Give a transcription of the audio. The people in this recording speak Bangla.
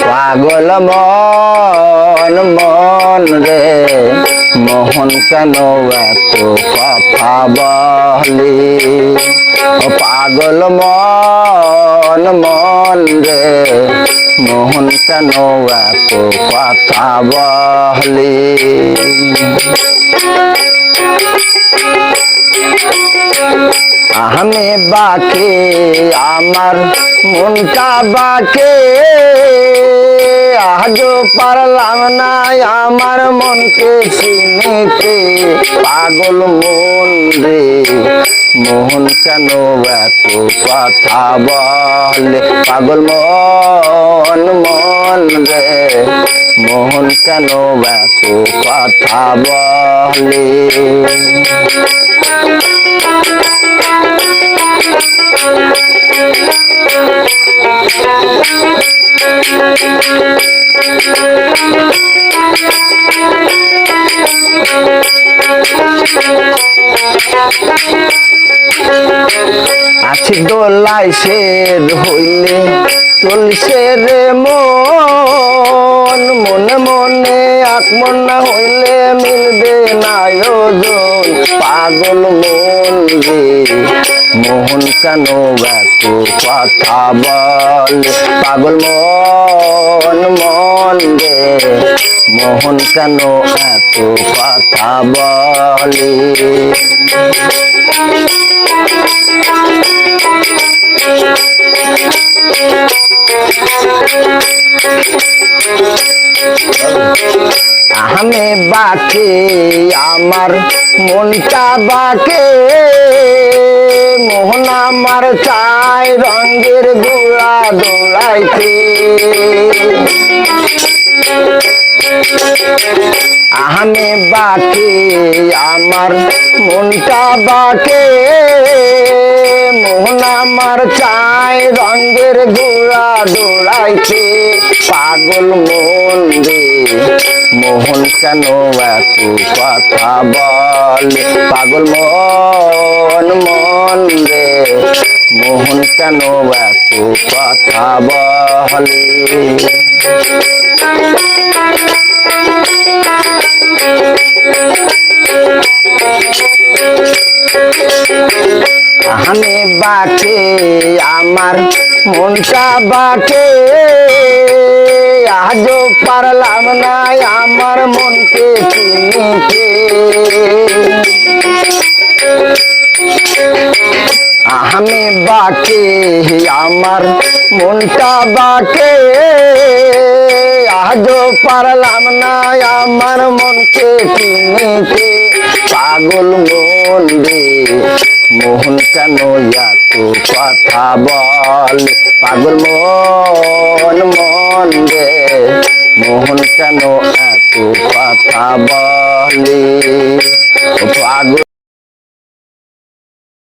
পাগল মন মন রে, মোহন কেন এত কথা বলি? পাগল মন মন রে, মোহন কেন এত কথা বলি? আমি বাকে, আমার মনটা বাকে। আজ পারলাম না আমার মনকে চিনিতে। পাগল মন রে, মোহন কেন এত কথা বলে? পাগল মন মন রে, মোহন কেন এত কথা বলে? আছি দোলাই শের হইলে চলছে রে মন। মনে মনে আকমন না হইলে মিলবে না পাগল মন রে। মোহন কেন এত কথা বলে? পাগল মন মন রে। মোহন কেন এত কথা বলে? আমি বাকে, আমার মনটা বাকে। মোহন আমার চাই রঙের গোড়া দোলাইতে। আমি বাকে, আমার মনটা বাকে। আমার চাই রঙের গোড়া দোড়াইছে পাগল মন মোহন কেন এত কথা বলে? পাগল মন মন রে মোহন কেন এত কথা বলে? আমি বাকে, আমার মনটা বাকে। আজও পারলাম না আমার মনকে চিনিতে। আমি বাকে, আমার মনটা বাকে। আজও পারলাম না আমার মনকে চিনিতে। পাগল মন রে মোহন কেন এত কথা বল? পাগল মন মন রে। মোহন কেন এত কথা বলে?